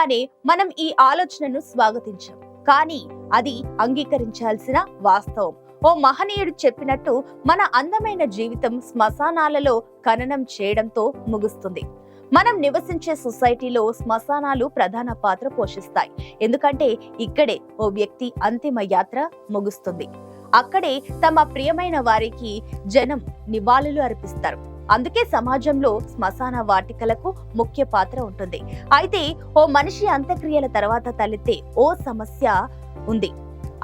సహజంగానే మనం ఈ ఆలోచనను స్వాగతించాం. కానీ అది అంగీకరించాల్సిన వాస్తవం. ఓ మహనీయుడు చెప్పినట్టు మన అందమైన జీవితం శ్మశానాలలో ఖననం చేయడంతో ముగుస్తుంది. మనం నివసించే సొసైటీలో శ్మశానాలు ప్రధాన పాత్ర పోషిస్తాయి. ఎందుకంటే ఇక్కడే ఓ వ్యక్తి అంతిమ యాత్ర ముగుస్తుంది. అక్కడే తమ ప్రియమైన వారికి జనం నివాళులు అర్పిస్తారు. అందుకే సమాజంలో శ్మశాన వాటికలకు ముఖ్య పాత్ర ఉంటుంది. అయితే ఓ మనిషి అంత్యక్రియల తర్వాత తలెత్తే ఓ సమస్య ఉంది.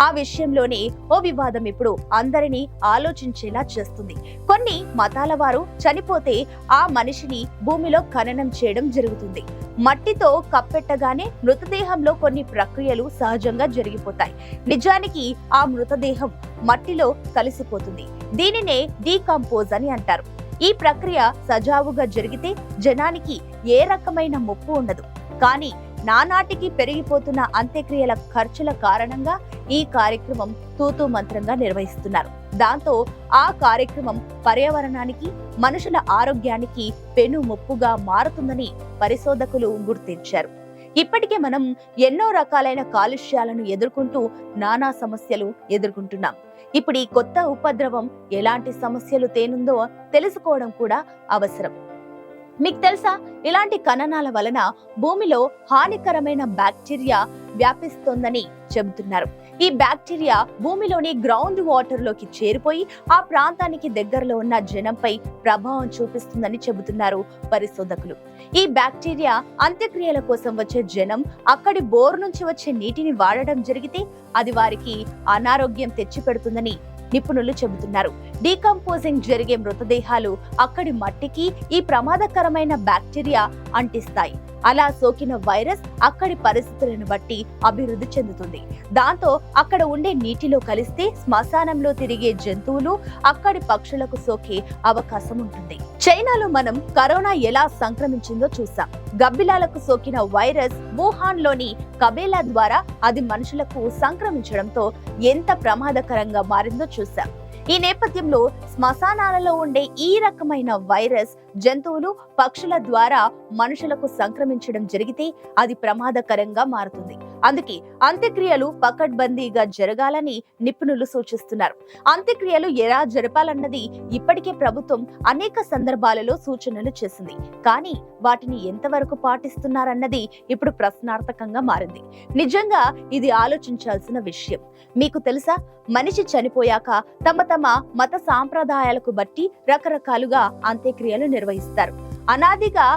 ఆ విషయంలోనే ఓ వివాదం ఇప్పుడు అందరినీ ఆలోచించేలా చేస్తుంది. కొన్ని మతాల వారు చనిపోతే ఆ మనిషిని భూమిలో ఖననం చేయడం జరుగుతుంది. మట్టితో కప్పెట్టగానే మృతదేహంలో కొన్ని ప్రక్రియలు సహజంగా జరిగిపోతాయి. నిజానికి ఆ మృతదేహం మట్టిలో కలిసిపోతుంది. దీనినే డీకంపోజ్ అని అంటారు. ఈ ప్రక్రియ సజావుగా జరిగితే జనానికి ఏ రకమైన ముప్పు ఉండదు. కానీ నానాటికి పెరిగిపోతున్న అంత్యక్రియల ఖర్చుల కారణంగా ఈ కార్యక్రమం తూతూ మంత్రంగా నిర్వహిస్తున్నారు. దాంతో ఆ కార్యక్రమం పర్యావరణానికి మనుషుల ఆరోగ్యానికి పెను ముప్పుగా మారుతుందని పరిశోధకులు గుర్తించారు. ఇప్పటికే మనం ఎన్నో రకాలైన కాలుష్యాలను ఎదుర్కొంటూ నానా సమస్యలు ఎదుర్కొంటున్నాం. ఇప్పుడు ఈ కొత్త ఉపద్రవం ఎలాంటి సమస్యలు తేనుందో తెలుసుకోవడం కూడా అవసరం. మీకు తెలుసా? ఇలాంటి కణనాల వలన భూమిలో హానికరమైన బ్యాక్టీరియా వ్యాపిస్తోందని చెబుతున్నారు. ఈ బ్యాక్టీరియా భూమిలోని గ్రౌండ్ వాటర్లోకి చేరిపోయి ఆ ప్రాంతానికి దగ్గరలో ఉన్న జనంపై ప్రభావం చూపిస్తుందని చెబుతున్నారు పరిశోధకులు. ఈ బ్యాక్టీరియా అంత్యక్రియల కోసం వచ్చే జనం అక్కడి బోర్ నుంచి వచ్చే నీటిని వాడడం జరిగితే అది వారికి అనారోగ్యం తెచ్చిపెడుతుందని నిపుణులు చెబుతున్నారు. డీకంపోజింగ్ జరిగే మృతదేహాలు అక్కడి మట్టికి ఈ ప్రమాదకరమైన బ్యాక్టీరియా అంటిస్తాయి. అలా సోకిన వైరస్ అక్కడి పరిస్థితులను బట్టి అభివృద్ధి చెందుతుంది. దాంతో అక్కడ ఉండే నీటిలో కలిస్తే శ్మశానంలో తిరిగే జంతువులు అక్కడి పక్షులకు సోకే అవకాశం ఉంటుంది. చైనాలో మనం కరోనా ఎలా సంక్రమించిందో చూసాం గబ్బిలాలకు సోకిన వైరస్ వుహాన్లోని కబేలా ద్వారా అది మనుషులకు సంక్రమించడంతో ఎంత ప్రమాదకరంగా మారిందో చూసాం ఈ నేపథ్యంలో శ్మశానాలలో ఉండే ఈ రకమైన వైరస్ జంతువులు పక్షుల ద్వారా మనుషులకు సంక్రమించడం జరిగితే అది ప్రమాదకరంగా మారుతుంది. అందుకే అంత్యక్రియలు పకడ్బందీగా జరగాలని నిపుణులు సూచిస్తున్నారు. అంత్యక్రియలు ఎలా జరపాలన్నది ఇప్పటికే ప్రభుత్వం అనేక సందర్భాలలో సూచనలు చేసింది. కానీ వాటిని ఎంతవరకు పాటిస్తున్నారన్నది ఇప్పుడు ప్రశ్నార్థకంగా మారింది. నిజంగా ఇది ఆలోచించాల్సిన విషయం. మీకు తెలుసా? మనిషి చనిపోయాక తమ తమ మత సాంప్రదాయాలకు బట్టి రకరకాలుగా అంత్యక్రియలు నిర్వహిస్తారు. అనాదిగా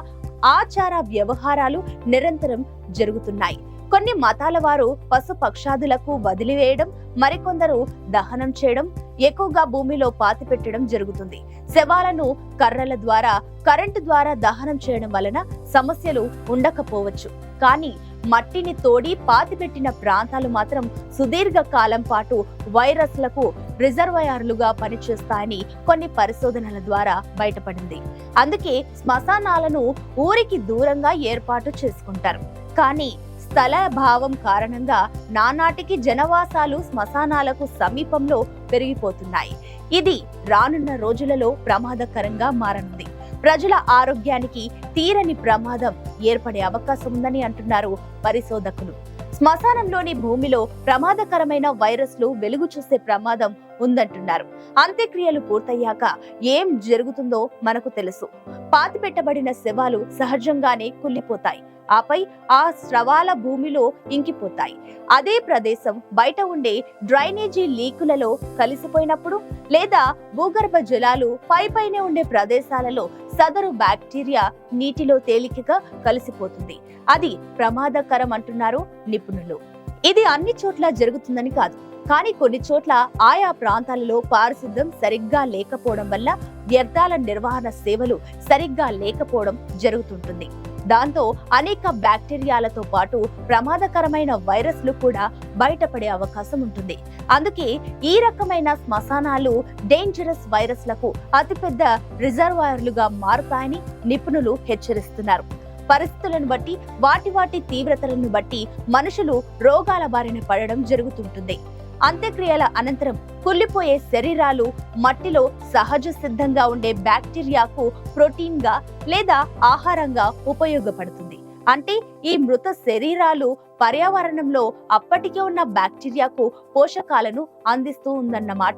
ఆచార వ్యవహారాలు నిరంతరం జరుగుతున్నాయి. కొన్ని మతాల వారు పశు పక్షాదులకు వదిలివేయడం మరికొందరు దహనం చేయడం ఎక్కువగా భూమిలో పాతి పెట్టడం జరుగుతుంది. శవాలను కర్రల ద్వారా కరెంటు ద్వారా దహనం చేయడం వలన సమస్యలు ఉండకపోవచ్చు. కానీ మట్టిని తోడి పాతిపెట్టిన ప్రాంతాలు మాత్రం సుదీర్ఘ కాలం పాటు వైరస్లకు రిజర్వయర్లుగా పనిచేస్తాయని కొన్ని పరిశోధనల ద్వారా బయటపడింది. అందుకే శ్మశానాలను ఊరికి దూరంగా ఏర్పాటు చేసుకుంటారు. కానీ స్థల భావం కారణంగా నానాటికి జనవాసాలు శ్మశానాలకు సమీపంలో పెరిగిపోతున్నాయి. ఇది రానున్న రోజులలో ప్రమాదకరంగా మారనుంది. ప్రజల ఆరోగ్యానికి తీరని ప్రమాదం ఏర్పడే అవకాశం ఉందని అంటున్నారు పరిశోధకులు. శ్మశానంలోని భూమిలో ప్రమాదకరమైన వైరస్లు వెలుగు చూసే ప్రమాదం ఉందంటున్నారు. అంత్యక్రియలు పూర్తయ్యాక ఏం జరుగుతుందో మనకు తెలుసు. పాతిపెట్టబడిన శవాలు సహజంగానే కుళ్ళిపోతాయి. ఆపై ఆ స్రవాల భూమిలో ఇంకిపోతాయి. అదే ప్రదేశం బయట ఉండే డ్రైనేజీ లీకులలో కలిసిపోయినప్పుడు లేదా భూగర్భ జలాలు పై పైనే ఉండే ప్రదేశాలలో సదరు బ్యాక్టీరియా నీటిలో తేలికగా కలిసిపోతుంది. అది ప్రమాదకరం అంటున్నారు నిపుణులు. ఇది అన్ని చోట్ల జరుగుతుందని కాదు. కానీ కొన్ని చోట్ల ఆయా ప్రాంతాలలో పారిశుద్ధ్యం సరిగ్గా లేకపోవడం వల్ల వ్యర్థాల నిర్వహణ సేవలు సరిగ్గా లేకపోవడం జరుగుతుంటుంది. దాంతో అనేక బ్యాక్టీరియాలతో పాటు ప్రమాదకరమైన వైరస్లు కూడా బయటపడే అవకాశం ఉంటుంది. అందుకే ఈ రకమైన శ్మశానాలు డేంజరస్ వైరస్లకు అతిపెద్ద రిజర్వాయర్లుగా మారుతాయని నిపుణులు హెచ్చరిస్తున్నారు. పరిస్థితులను బట్టి వాటి వాటి తీవ్రతలను బట్టి మనుషులు రోగాల బారిన పడడం జరుగుతుంటుంది. అంత్యక్రియల అనంతరం కుళ్ళిపోయే శరీరాలు మట్టిలో సహజ సిద్ధంగా ఉండే బ్యాక్టీరియాకు ప్రోటీన్గా లేదా ఆహారంగా ఉపయోగపడుతుంది. అంటే ఈ మృత శరీరాలు పర్యావరణంలో అప్పటికే ఉన్న బ్యాక్టీరియాకు పోషకాలను అందిస్తూ ఉందన్నమాట.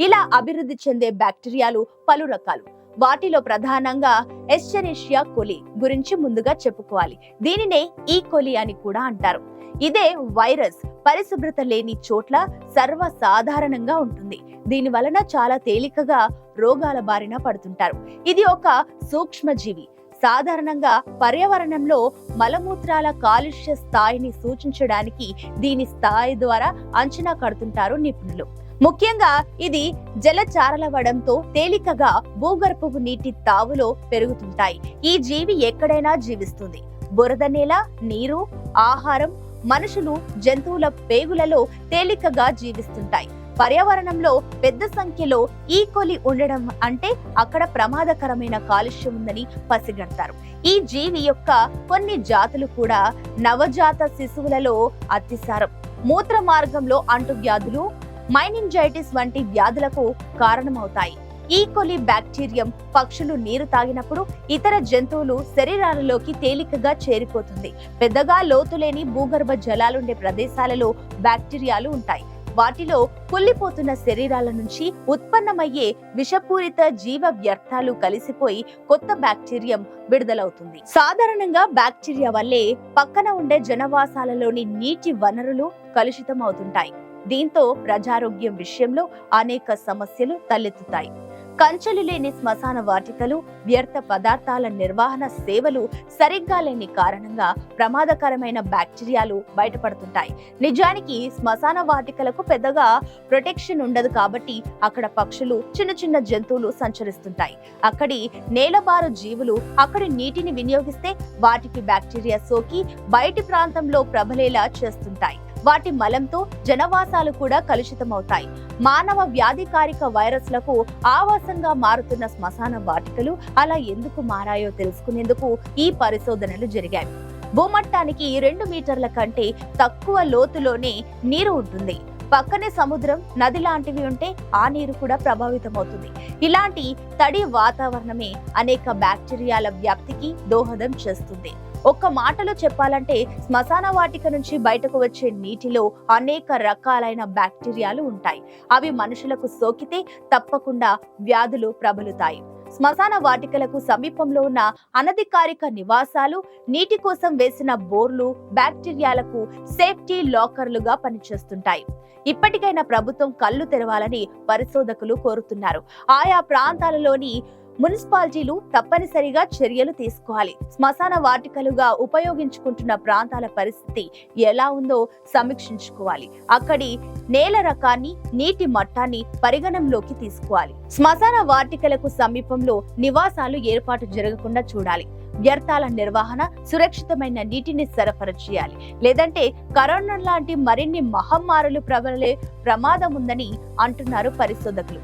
ఇలా అభివృద్ధి చెందే బ్యాక్టీరియాలు పలు రకాలు. వాటిలో ప్రధానంగా ఎస్చెరిషియా కొలి గురించి ముందుగా చెప్పుకోవాలి. దీనినే ఈ కొలి అని కూడా అంటారు. ఇదే వైరస్ పరిశుభ్రత లేని చోట్ల సర్వసాధారణంగా ఉంటుంది. దీని వలన చాలా తేలికగా రోగాల బారిన పడుతుంటారు. ఇది ఒక సూక్ష్మజీవి. సాధారణంగా పర్యావరణంలో మలమూత్రాల కాలుష్య స్థాయిని సూచించడానికి దీని స్థాయి ద్వారా అంచనా కడుతుంటారు నిపుణులు. ముఖ్యంగా ఇది జలచారలవడంతో తేలికగా భూగర్భపు నీటి తావులో పెరుగుతుంటాయి. ఈ జీవి ఎక్కడైనా జీవిస్తుంది. బురద నేల నీరు ఆహారం మనుషులు జంతువుల పేగులలో తేలికగా జీవిస్తుంటాయి. పర్యావరణంలో పెద్ద సంఖ్యలో ఈ కొలి ఉండడం అంటే అక్కడ ప్రమాదకరమైన కాలుష్యం ఉందని పసిగడతారు. ఈ జీవి యొక్క కొన్ని జాతులు కూడా నవజాత శిశువులలో అతిసారం. మూత్ర మార్గంలో అంటువ్యాధులు మైనింజైటిస్ వంటి వ్యాధులకు కారణమవుతాయి. ఈ కొలి బ్యాక్టీరియం పక్షులు నీరు తాగినప్పుడు ఇతర జంతువులు శరీరాలలోకి తేలికగా చేరిపోతుంది. పెద్దగా లోతులేని భూగర్భ జలాలుండే ప్రదేశాలలో బ్యాక్టీరియాలు ఉంటాయి. వాటిలో కుళ్ళిపోతున్న శరీరాల నుంచి ఉత్పన్నమయ్యే విషపూరిత జీవ వ్యర్థాలు కలిసిపోయి కొత్త బ్యాక్టీరియం విడుదలవుతుంది. సాధారణంగా బ్యాక్టీరియా వల్లే పక్కన ఉండే జనవాసాలలోని నీటి వనరులు కలుషితం అవుతుంటాయి దీంతో ప్రజారోగ్యం విషయంలో అనేక సమస్యలు తలెత్తుతాయి. కంచెలు లేని శ్మశాన వాటికలు వ్యర్థ పదార్థాల నిర్వహణ సేవలు సరిగ్గా లేని కారణంగా ప్రమాదకరమైన బ్యాక్టీరియాలు బయటపడుతుంటాయి. నిజానికి శ్మశాన వాటికలకు పెద్దగా ప్రొటెక్షన్ ఉండదు కాబట్టి అక్కడ పక్షులు చిన్న చిన్న జంతువులు సంచరిస్తుంటాయి. అక్కడి నేలబారు జీవులు అక్కడి నీటిని వినియోగిస్తే వాటికి బ్యాక్టీరియా సోకి బయటి ప్రాంతంలో ప్రబలేలా చేస్తుంటాయి. వాటి మలంతో జనవాసాలు కూడా కలుషితమవుతాయి. మానవ వ్యాధికారిక వైరస్లకు ఆవాసంగా మారుతున్న శ్మశాన వాటికలు అలా ఎందుకు మారాయో తెలుసుకునేందుకు ఈ పరిశోధనలు జరిగాయి. భూమట్టానికి రెండు మీటర్ల కంటే తక్కువ లోతులోనే నీరు ఉంటుంది. పక్కనే సముద్రం నది లాంటివి ఉంటే ఆ నీరు కూడా ప్రభావితమవుతుంది. ఇలాంటి తడి వాతావరణమే అనేక బ్యాక్టీరియాల వ్యాప్తికి దోహదం చేస్తుంది. ఒక్క మాటలో చెప్పాలంటే శ్మశాన వాటిక నుంచి బయటకు వచ్చే నీటిలో అనేక రకాలైన బ్యాక్టీరియాలు ఉంటాయి. అవి మనుషులకు సోకితే తప్పకుండా వ్యాధులు ప్రబలుతాయి. శ్మశాన వాటికలకు సమీపంలో ఉన్న అనధికారిక నివాసాలు నీటి కోసం వేసిన బోర్లు బ్యాక్టీరియాలకు సేఫ్టీ లాకర్లుగా పనిచేస్తుంటాయి. ఇప్పటికైనా ప్రభుత్వం కళ్ళు తెరవాలని పరిశోధకులు కోరుతున్నారు. ఆయా ప్రాంతాలలోని మున్సిపాలిటీలు తప్పనిసరిగా చర్యలు తీసుకోవాలి. శ్మశాన వాటికలుగా ఉపయోగించుకుంటున్న ప్రాంతాల పరిస్థితి ఎలా ఉందో సమీక్షించుకోవాలి. అక్కడి నేల రకాన్ని నీటి మట్టాన్ని పరిగణంలోకి తీసుకోవాలి. శ్మశాన వాటికలకు సమీపంలో నివాసాలు ఏర్పాటు జరగకుండా చూడాలి. వ్యర్థాల నిర్వహణ సురక్షితమైన నీటిని సరఫరా చేయాలి లేదంటే కరోనా లాంటి మరిన్ని మహమ్మారులు ప్రబలే ప్రమాదం ఉందని అంటున్నారు పరిశోధకులు.